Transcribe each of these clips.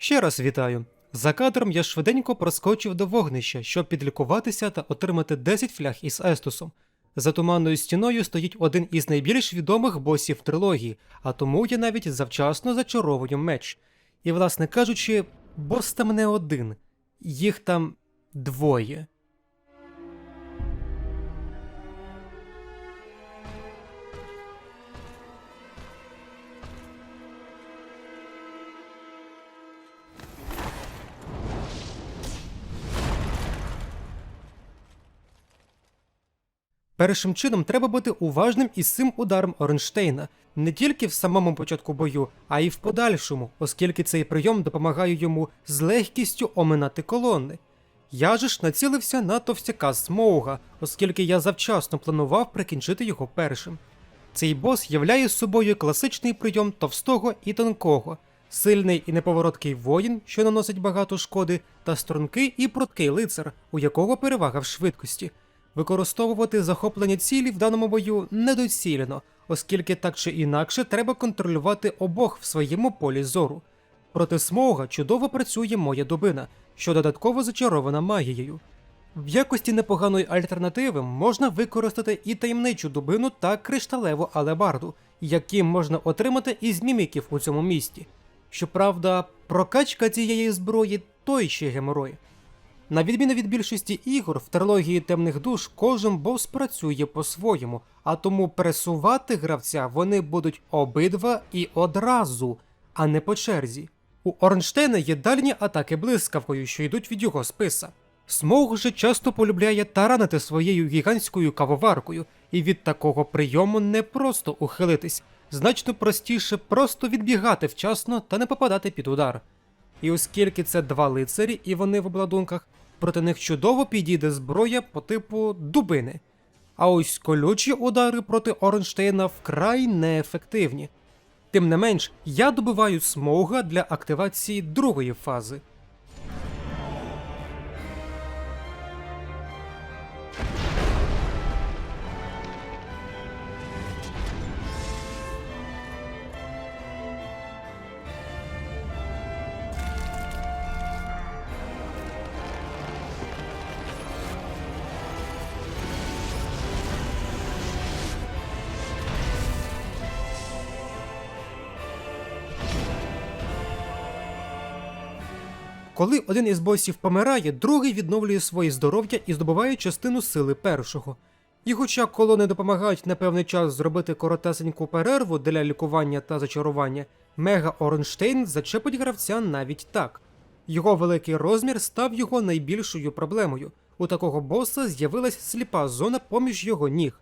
Ще раз вітаю. За кадром я швиденько проскочив до вогнища, щоб підлікуватися та отримати 10 фляг із Естусом. За туманною стіною стоїть один із найбільш відомих босів трилогії, а тому я навіть завчасно зачаровую меч. І, власне кажучи, бос там не один, їх там двоє. Першим чином треба бути уважним із цим ударом Оренштейна не тільки в самому початку бою, а й в подальшому, оскільки цей прийом допомагає йому з легкістю оминати колони. Я же ж націлився на товстяка Смоуга, оскільки я завчасно планував прикінчити його першим. Цей бос являє собою класичний прийом товстого і тонкого, сильний і неповороткий воїн, що наносить багато шкоди, та стрункий і пруткий лицар, у якого перевага в швидкості. Використовувати захоплення цілі в даному бою недоцільно, оскільки так чи інакше треба контролювати обох в своєму полі зору. Проти смога чудово працює моя дубина, що додатково зачарована магією. В якості непоганої альтернативи можна використати і таємничу дубину та кришталеву алебарду, які можна отримати із міміків у цьому місті. Щоправда, прокачка цієї зброї той ще геморой. На відміну від більшості ігор, в трилогії темних душ кожен бос працює по-своєму, а тому пресувати гравця вони будуть обидва і одразу, а не по черзі. У Орнштейна є дальні атаки блискавкою, що йдуть від його списа. Смоуг же часто полюбляє таранити своєю гігантською кавоваркою, і від такого прийому не просто ухилитись, значно простіше просто відбігати вчасно та не попадати під удар. І оскільки це два лицарі, і вони в обладунках, проти них чудово підійде зброя по типу дубини. А ось колючі удари проти Оренштейна вкрай неефективні. Тим не менш, я добиваю смога для активації другої фази. Коли один із босів помирає, другий відновлює своє здоров'я і здобуває частину сили першого. І хоча колони допомагають на певний час зробити коротесеньку перерву для лікування та зачарування, Мега Оренштейн зачепить гравця навіть так. Його великий розмір став його найбільшою проблемою. У такого боса з'явилась сліпа зона поміж його ніг.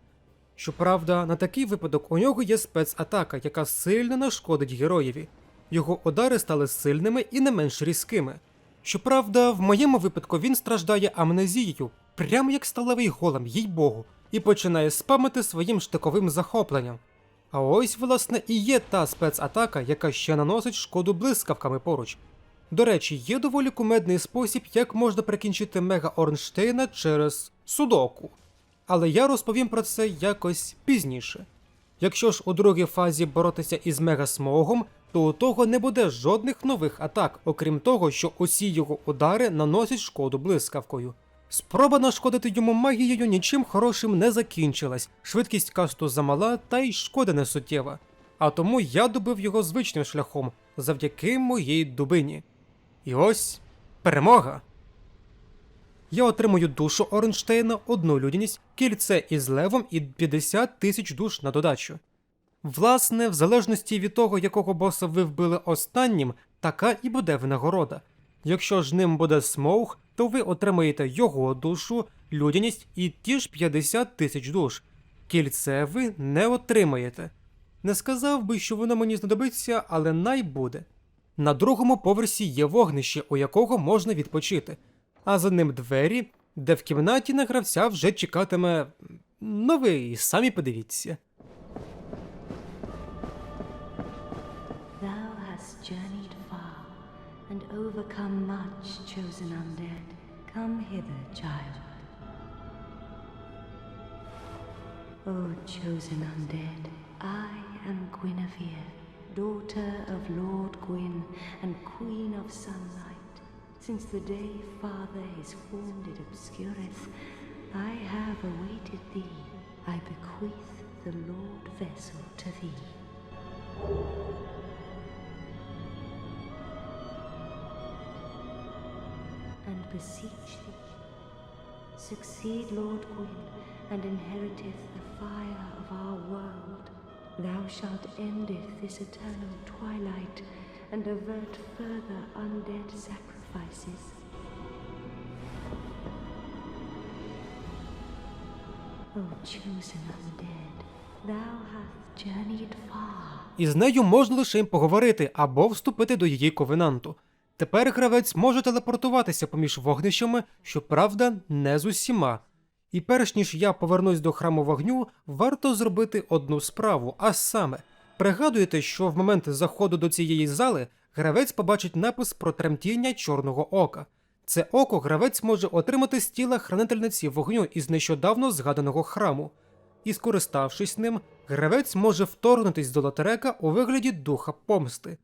Щоправда, на такий випадок у нього є спецатака, яка сильно нашкодить героєві. Його удари стали сильними і не менш різкими. Щоправда, в моєму випадку він страждає амнезією, прямо як сталевий голем, їй богу, і починає спамити своїм штиковим захопленням. А ось, власне, і є та спецатака, яка ще наносить шкоду блискавками поруч. До речі, є доволі кумедний спосіб, як можна прикінчити Мега Орнштейна через судоку. Але я розповім про це якось пізніше. Якщо ж у другій фазі боротися із мегасмогом, то у того не буде жодних нових атак, окрім того, що усі його удари наносять шкоду блискавкою. Спроба нашкодити йому магією нічим хорошим не закінчилась, швидкість касту замала, та й шкода не суттєва. А тому я добив його звичним шляхом завдяки моїй дубині. І ось перемога! Я отримую душу Оренштейна, одну людяність, кільце із левом і 50 тисяч душ на додачу. Власне, в залежності від того, якого боса ви вбили останнім, така і буде винагорода. Якщо ж ним буде смоуг, то ви отримаєте його душу, людяність і ті ж 50 тисяч душ. Кільце ви не отримаєте. Не сказав би, що воно мені знадобиться, але най буде. На другому поверсі є вогнище, у якого можна відпочити, а за ним двері, де в кімнаті на гравця вже чекатиме. Ну ви самі подивіться. And overcome much, chosen undead. Come hither, child. O chosen undead, I am Guinevere, daughter of Lord Gwyn and Queen of Sunlight. Since the day Father his form did obscureth, I have awaited thee. I bequeath the Lord vessel to thee. Beseech thee, succeed Lord Gwyn, and inheriteth the fire of our world. Thou shalt endeth this eternal twilight, and avert further undead sacrifices. O chosen undead, thou hast journeyed far. І нею можна лише поговорити або вступити до її ковенанту. Тепер гравець може телепортуватися поміж вогнищами, щоправда, не з усіма. І перш ніж я повернусь до храму вогню, варто зробити одну справу, а саме, пригадуєте, що в момент заходу до цієї зали гравець побачить напис про тремтіння чорного ока. Це око гравець може отримати з тіла хранительниці вогню із нещодавно згаданого храму. І скориставшись ним, гравець може вторгнутись до лотерека у вигляді духа помсти.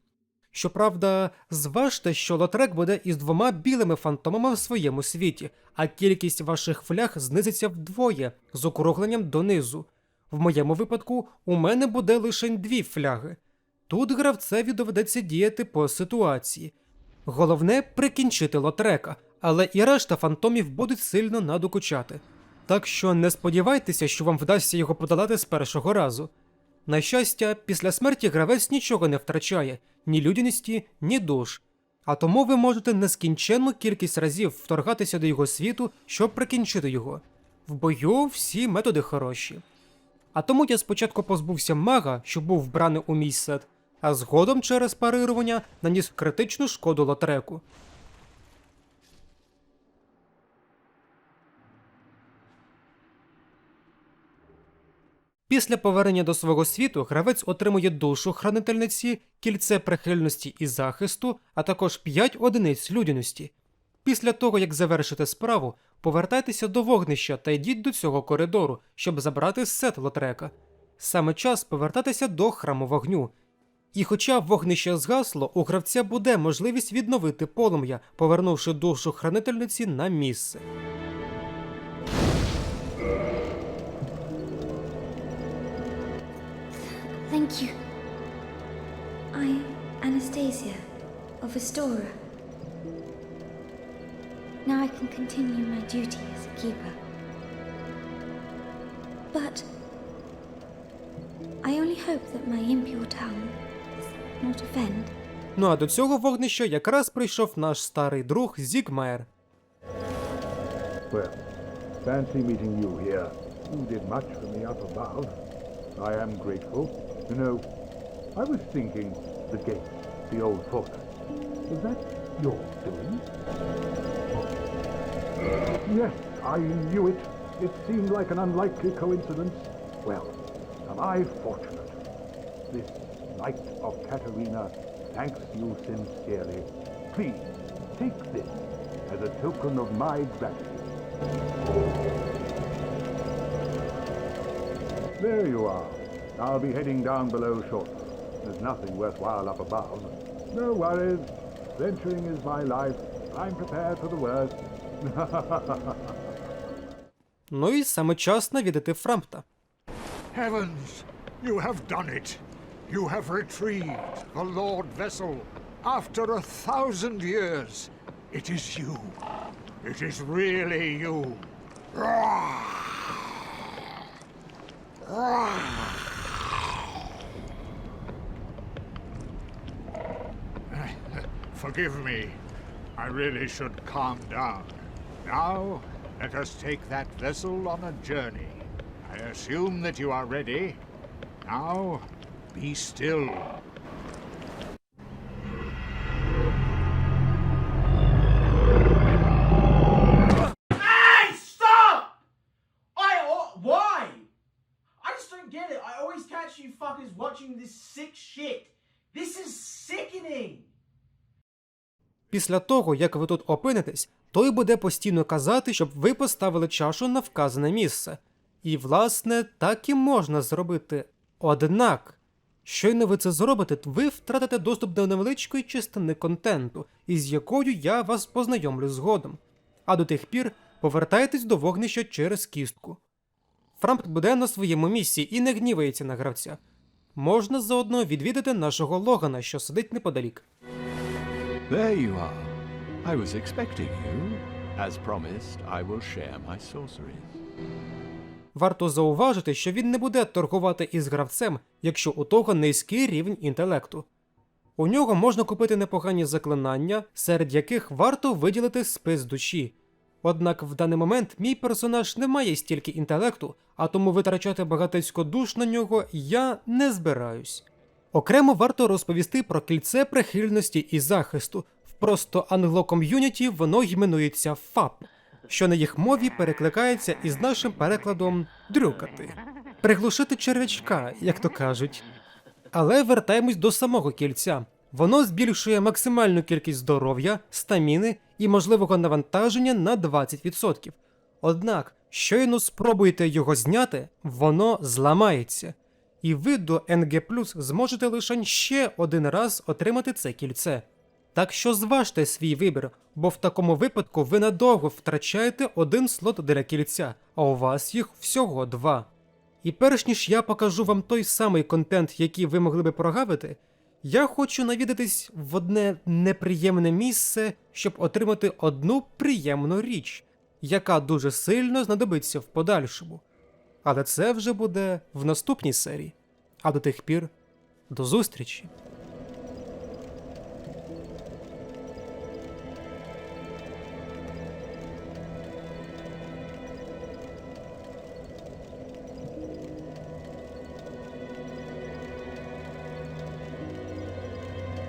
Щоправда, зважте, що лотрек буде із двома білими фантомами в своєму світі, а кількість ваших фляг знизиться вдвоє з округленням донизу. В моєму випадку у мене буде лише дві фляги. Тут гравцеві доведеться діяти по ситуації. Головне прикінчити лотрека, але і решта фантомів будуть сильно надокучати. Так що не сподівайтеся, що вам вдасться його подолати з першого разу. На щастя, після смерті гравець нічого не втрачає ні людяності, ні душ. А тому ви можете нескінченну кількість разів вторгатися до його світу, щоб прикінчити його. В бою всі методи хороші. А тому я спочатку позбувся мага, що був вбраний у мій сет, а згодом через парирування наніс критичну шкоду лотреку. Після повернення до свого світу гравець отримує душу хранительниці, кільце прихильності і захисту, а також 5 одиниць людяності. Після того, як завершите справу, повертайтеся до вогнища та йдіть до цього коридору, щоб забрати сет лотрека. Саме час повертатися до храму вогню. І хоча вогнище згасло, у гравця буде можливість відновити полум'я, повернувши душу хранительниці на місце. Thank you. I, Anastasia, of Astora. Now I can continue my duty as a keeper. But I only hope that my impure tongue does not offend. Ну а до цього вогнища якраз прийшов наш старий друг Зігмаєр. Well, fancy meeting you here. You did much for me up above. I am grateful. You know, I was thinking the gate, the old fortress. Was that your doing? Yes, I knew it. It seemed like an unlikely coincidence. Well, am I fortunate? This Knight of Katerina thanks you sincerely. Please, take this as a token of my gratitude. There you are. I'll be heading down below shortly. There's nothing worthwhile up above. No worries. Venturing is my life. I'm prepared for the worst. Ну і саме час навідати Фрампта. Heavens, you have done it. You have retrieved the Lord Vessel. After a thousand years, it is you. It is really you. Forgive me. I really should calm down. Now, let us take that vessel on a journey. I assume that you are ready. Now, be still. Після того, як ви тут опинитесь, той буде постійно казати, щоб ви поставили чашу на вказане місце. І, власне, так і можна зробити. Однак, Щойно ви це зробите, ви втратите доступ до невеличкої частини контенту, із якою я вас познайомлю згодом. А до тих пір повертайтесь до вогнища через кістку. Фрамп буде на своєму місці і не гнівається на гравця. Можна заодно відвідати нашого Логана, що сидить неподалік. There you are. I was expecting you. As promised, I will share my sorceries. Варто зауважити, що він не буде торгувати із гравцем, якщо у того низький рівень інтелекту. У нього можна купити непогані заклинання, серед яких варто виділити спис душі. Однак в даний момент мій персонаж не має стільки інтелекту, а тому витрачати багатецько душ на нього я не збираюсь. Окремо варто розповісти про кільце прихильності і захисту. В просто англо-ком'юніті воно іменується ФАП, що на їх мові перекликається із нашим перекладом дрюкати, приглушити черв'ячка, як то кажуть. Але вертаємось до самого кільця. Воно збільшує максимальну кількість здоров'я, стаміни і можливого навантаження на 20%. Однак, щойно спробуєте його зняти, воно зламається. І ви до NG зможете лише ще один раз отримати це кільце. Так що зважте свій вибір, бо в такому випадку ви надовго втрачаєте один слот для кільця, а у вас їх всього два. І перш ніж я покажу вам той самий контент, який ви могли би прогавити, я хочу навідатись в одне неприємне місце, щоб отримати одну приємну річ, яка дуже сильно знадобиться в подальшому. Але це вже буде в наступній серії. А до тих пір, до зустрічі!